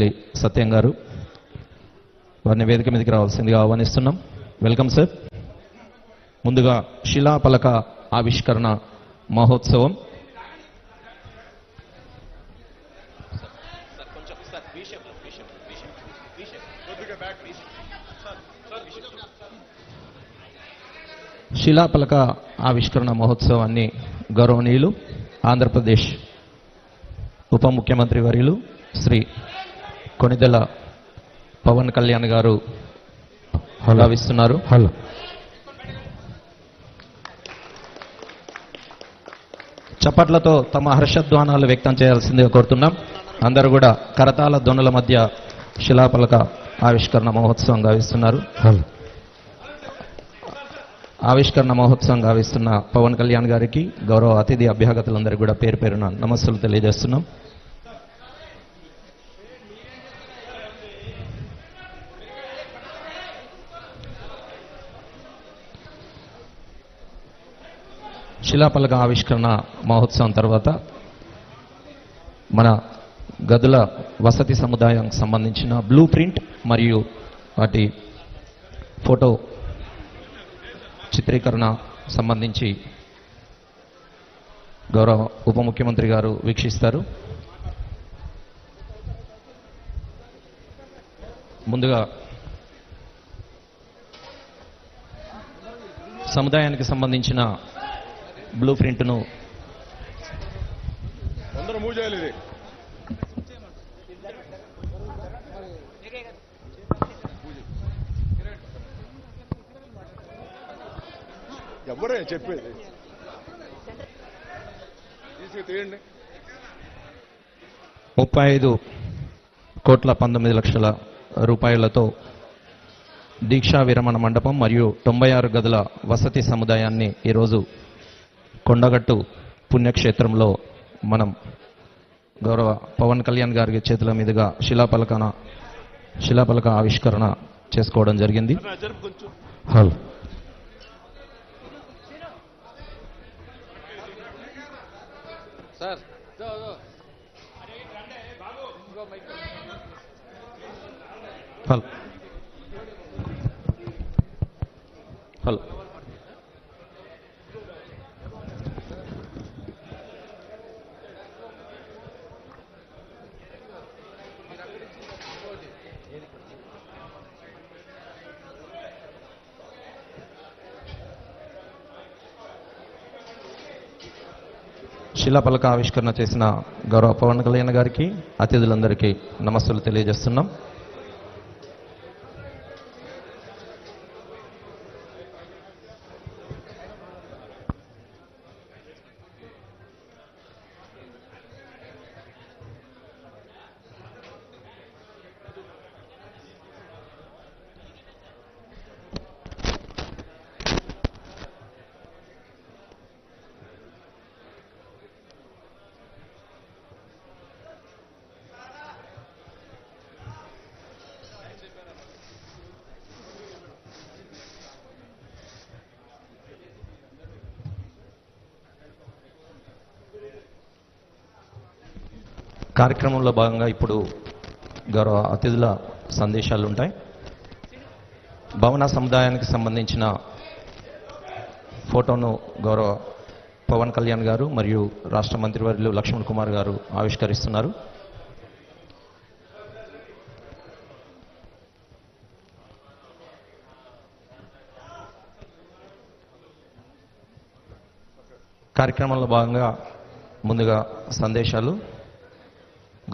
చింతపల్లి సత్యం గారు వారిని వేదిక మీదకి రావాల్సిందిగా ఆహ్వానిస్తున్నాం. వెల్కమ్ సార్ ముందుగా శిలాపలక ఆవిష్కరణ మహోత్సవం. శిలాపలక ఆవిష్కరణ మహోత్సవాన్ని గౌరవనీయులు ఆంధ్రప్రదేశ్ ఉప ముఖ్యమంత్రి వర్యులు శ్రీ కొణిదెల పవన్ కళ్యాణ్ గారు హలావిస్తున్నారు హలో. చప్పట్లతో తమ హర్షధ్వానాలు వ్యక్తం చేయాల్సిందిగా కోరుతున్నాం. అందరూ కూడా కరతాల ధ్వనుల మధ్య శిలాపలక ఆవిష్కరణ మహోత్సవం గావిస్తున్నారు. హలో. ఆవిష్కరణ మహోత్సవం గావిస్తున్న పవన్ కళ్యాణ్ గారికి గౌరవ అతిథి అభ్యాగతులందరికీ కూడా పేరు పేరున నమస్సులు తెలియజేస్తున్నాం. శిలాపలక ఆవిష్కరణ మహోత్సవం తర్వాత మన గదుల వసతి సముదాయానికి సంబంధించిన బ్లూ ప్రింట్ మరియు వాటి ఫోటో చిత్రీకరణ సంబంధించి గౌరవ ఉప ముఖ్యమంత్రి గారు వీక్షిస్తారు. ముందుగా సముదాయానికి సంబంధించిన బ్లూ ప్రింట్ను. ఎవరే చెప్పేది. తీయండి. ముప్పై ఐదు కోట్ల పంతొమ్మిది లక్షల రూపాయలతో దీక్షా విరమణ మండపం మరియు తొంభై ఆరు గదుల వసతి సముదాయాన్ని ఈరోజు కొండగట్టు పుణ్యక్షేత్రంలో మనం గౌరవ పవన్ కళ్యాణ్ గారి చేతుల మీదుగా శిలాపలకన శిలాపలక ఆవిష్కరణ చేసుకోవడం జరిగింది. హలో. సార్. హలో. హలో. శిలాపలక ఆవిష్కరణ చేసిన గౌరవ పవన్ కళ్యాణ్ గారికి అతిథులందరికీ నమస్సులు తెలియజేస్తున్నాం. కార్యక్రమంలో భాగంగా ఇప్పుడు గౌరవ అతిథుల సందేశాలు ఉంటాయి భవన సముదాయానికి సంబంధించిన ఫోటోను గౌరవ పవన్ కళ్యాణ్ గారు మరియు రాష్ట్ర మంత్రివర్యులు లక్ష్మణ్ కుమార్ గారు ఆవిష్కరిస్తున్నారు. కార్యక్రమంలో భాగంగా ముందుగా సందేశాలు.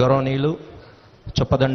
గౌరవనీయులు చొప్పదండ